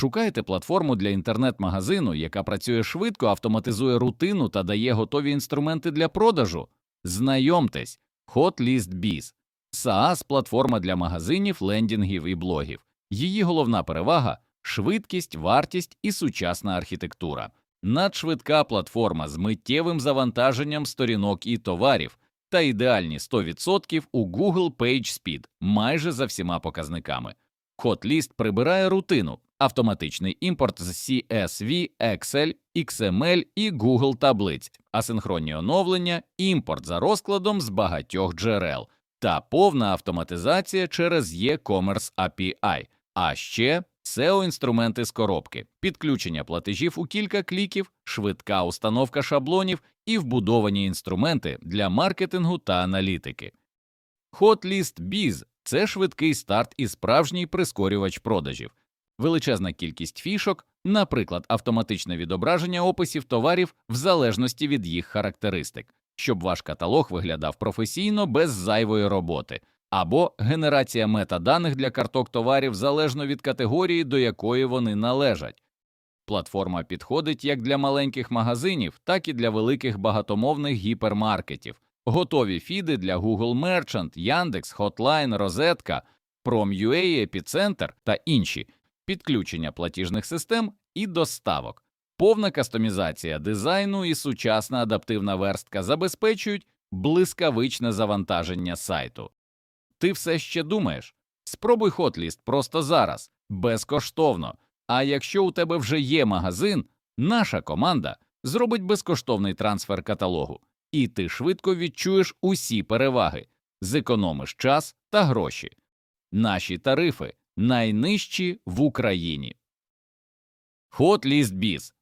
Шукаєте платформу для інтернет-магазину, яка працює швидко, автоматизує рутину та дає готові інструменти для продажу? Знайомтесь, HotListBiz – SaaS – платформа для магазинів, лендінгів і блогів. Її головна перевага швидкість, вартість і сучасна архітектура. Надшвидка платформа з миттєвим завантаженням сторінок і товарів та ідеальні 100% у Google PageSpeed майже за всіма показниками. Hotlist прибирає рутину, автоматичний імпорт з CSV, Excel, XML і Google таблиць, асинхронні оновлення, імпорт за розкладом з багатьох джерел та повна автоматизація через e-commerce API. А ще SEO-інструменти з коробки, підключення платежів у кілька кліків, швидка установка шаблонів і вбудовані інструменти для маркетингу та аналітики. Hotlist Biz – це швидкий старт і справжній прискорювач продажів, величезна кількість фішок, наприклад, автоматичне відображення описів товарів в залежності від їх характеристик, щоб ваш каталог виглядав професійно без зайвої роботи, або генерація метаданих для карток товарів залежно від категорії, до якої вони належать. Платформа підходить як для маленьких магазинів, так і для великих багатомовних гіпермаркетів. Готові фіди для Google Merchant, Яндекс, Hotline, Розетка, Prom.ua, Epicenter та інші, підключення платіжних систем і доставок. Повна кастомізація дизайну і сучасна адаптивна верстка забезпечують блискавичне завантаження сайту. Ти все ще думаєш? Спробуй Hotlist просто зараз, безкоштовно. А якщо у тебе вже є магазин, наша команда зробить безкоштовний трансфер каталогу, і ти швидко відчуєш усі переваги, зекономиш час та гроші. Наші тарифи найнижчі в Україні. Hotlist Biz